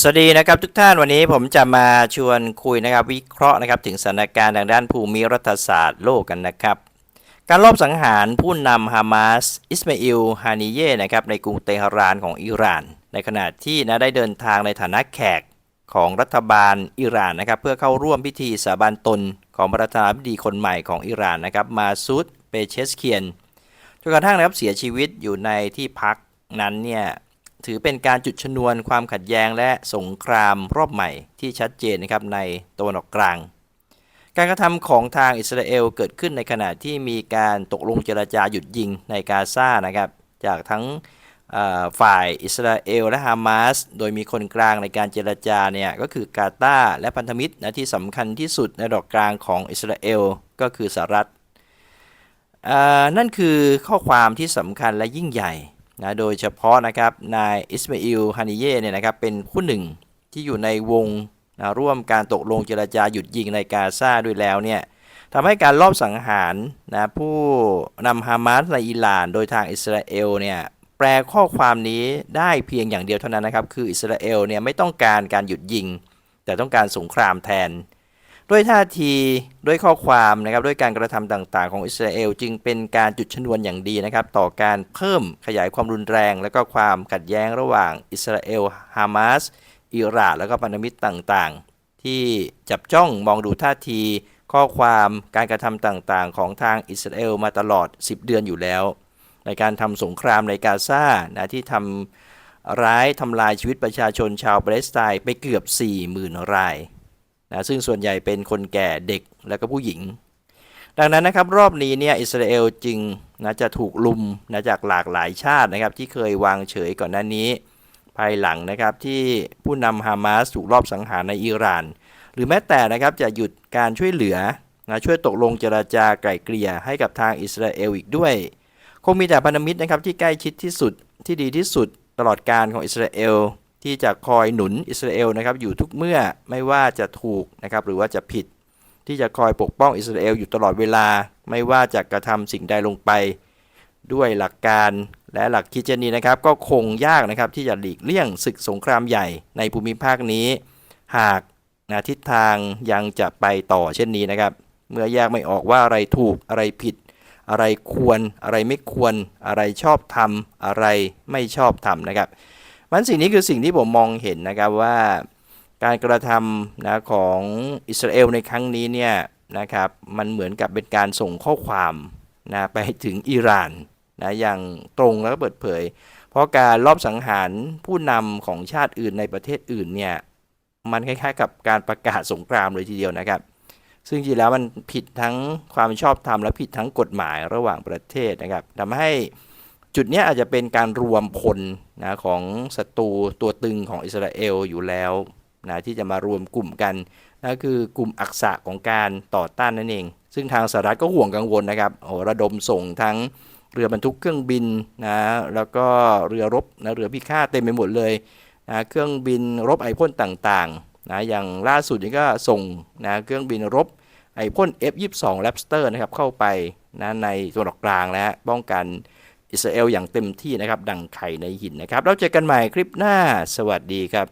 สวัสดีนะครับทุกท่านวันนี้ผมจะมาชวนคุยนะครับ วิเคราะห์นะครับถึงสถานการณ์ทางด้านภูมิรัฐศาสตร์โลกกันนะครับ การลอบสังหารผู้นำฮามาสอิสมาอิลฮานิเย่นะครับในกรุงเตหะรานของอิหร่าน ในขณะที่นะได้เดินทางในฐานะแขกของรัฐบาลอิหร่านนะครับ เพื่อเข้าร่วมพิธีสาบานตนของประธานาธิบดีคนใหม่ของอิหร่านนะครับมาซูดเปเชสเคียนจนกระทั่งนะครับเสียชีวิตอยู่ในที่พักนั้นเนี่ย ถือเป็นการจุดชนวนความขัดแย้งและสงครามรอบใหม่ที่ชัดเจนนะครับในตะวันออกกลาง การกระทำของทางอิสราเอลเกิดขึ้นในขณะที่มีการตกลงเจรจาหยุดยิงในกาซานะครับ จากทั้งฝ่ายอิสราเอลและฮามาส โดยมีคนกลางในการเจรจาเนี่ยก็คือกาตาและพันธมิตรนะที่สำคัญที่สุดในดอกกลางของอิสราเอลก็คือสหรัฐนั่นคือข้อความที่สำคัญและยิ่งใหญ่ นะโดยเฉพาะนะครับนายอิสมาอิลฮานิเย่เนี่ยนะครับเป็นผู้หนึ่งที่อยู่ในวงนะร่วมการตกลงเจรจาหยุดยิงในกาซาด้วยแล้วเนี่ยทำให้การลอบสังหารนะผู้นำฮามาสในอิหร่าน โดยทางอิสราเอลเนี่ยแปลข้อความนี้ได้เพียงอย่างเดียวเท่านั้นนะครับ คืออิสราเอลเนี่ยไม่ต้องการการหยุดยิง แต่ต้องการสงครามแทน ด้วยท่าทีด้วยข้อความนะครับด้วยการกระทำต่างๆ ของอิสราเอลจึงเป็นการจุดชนวนอย่างดีนะครับ ต่อการเพิ่มขยายความรุนแรง และก็ความขัดแย้งระหว่างอิสราเอลฮามาสอิหร่านแล้วก็พันธมิตรต่างๆ ที่จับจ้องมองดูท่าที ข้อความการกระทำต่างๆ ของทางอิสราเอลมาตลอด 10 เดือนอยู่แล้ว ในการทำสงครามในกาซานะที่ทำร้ายทำลายชีวิตประชาชนชาวปาเลสไตน์ไปเกือบ 40,000 ราย นะซึ่งส่วนใหญ่เป็นคนแก่เด็กและก็ผู้หญิง ดังนั้นนะครับรอบนี้เนี่ยอิสราเอลจึงนะจะถูกลุมนะจากหลากหลายชาตินะครับที่เคยวางเฉยก่อนหน้านี้ ภายหลังนะครับที่ผู้นำฮามาสถูกรอบสังหารในอิหร่าน หรือแม้แต่นะครับจะหยุดการช่วยเหลือนะช่วยตกลงเจราจาไกล่เกลี่ยให้กับทางอิสราเอลอีกด้วย คงมีแต่พันธมิตรนะครับที่ใกล้ชิดที่สุดที่ดีที่สุดตลอดการของอิสราเอล ที่จะคอยหนุนอิสราเอลนะครับอยู่ทุกเมื่อไม่ว่าจะถูกนะครับหรือว่าจะผิด ที่จะคอยปกป้องอิสราเอลอยู่ตลอดเวลา ไม่ว่าจะกระทำสิ่งใดลงไป ด้วยหลักการและหลักคิดเช่นนี้นะครับ ก็คงยากนะครับที่จะหลีกเลี่ยงศึกสงครามใหญ่ในภูมิภาคนี้ หากนะทิศทางยังจะไปต่อเช่นนี้นะครับ เมื่อแยกไม่ออกว่าอะไรถูกอะไรผิด อะไรควร อะไรไม่ควร อะไรชอบทำอะไรไม่ชอบทำนะครับ มันสิ่งนี้คือสิ่งที่ผมมองเห็นนะครับว่าการกระทำนะของอิสราเอลในครั้งนี้เนี่ยนะครับมันเหมือนกับเป็นการส่งข้อความนะไปถึงอิหร่านนะอย่างตรงแล้วก็เปิดเผย เพราะการลอบสังหารผู้นำของชาติอื่นในประเทศอื่นเนี่ยมันคล้ายๆ กับการประกาศสงครามเลยทีเดียวนะครับ ซึ่งจริงๆแล้วมันผิดทั้งความชอบธรรมและผิดทั้งกฎหมายระหว่างประเทศนะครับทำให้ จุดนี้อาจจะเป็นการรวมพลนะของศัตรูตัวตึงของอิสราเอลอยู่แล้วนะที่จะมารวมกลุ่มกันนั่นคือกลุ่มอักษะของการต่อต้านนั่นเอง ซึ่งทางสหรัฐก็ห่วงกังวลนะครับโอ้ระดมส่งทั้งเรือบรรทุกเครื่องบินนะแล้วก็เรือรบนะเรือพิฆาตเต็มไปหมดเลยนะเครื่องบินรบไอพ่นต่างๆนะอย่างล่าสุดนี่ก็ส่งนะเครื่องบินรบไอพ่น F22 Raptor นะครับเข้าไปนะในตัวนออกกลางและป้องกัน อิสราเอลอย่างเต็มที่นะครับ ดังไข่ในหินนะครับเราเจอกันใหม่คลิปหน้า สวัสดีครับ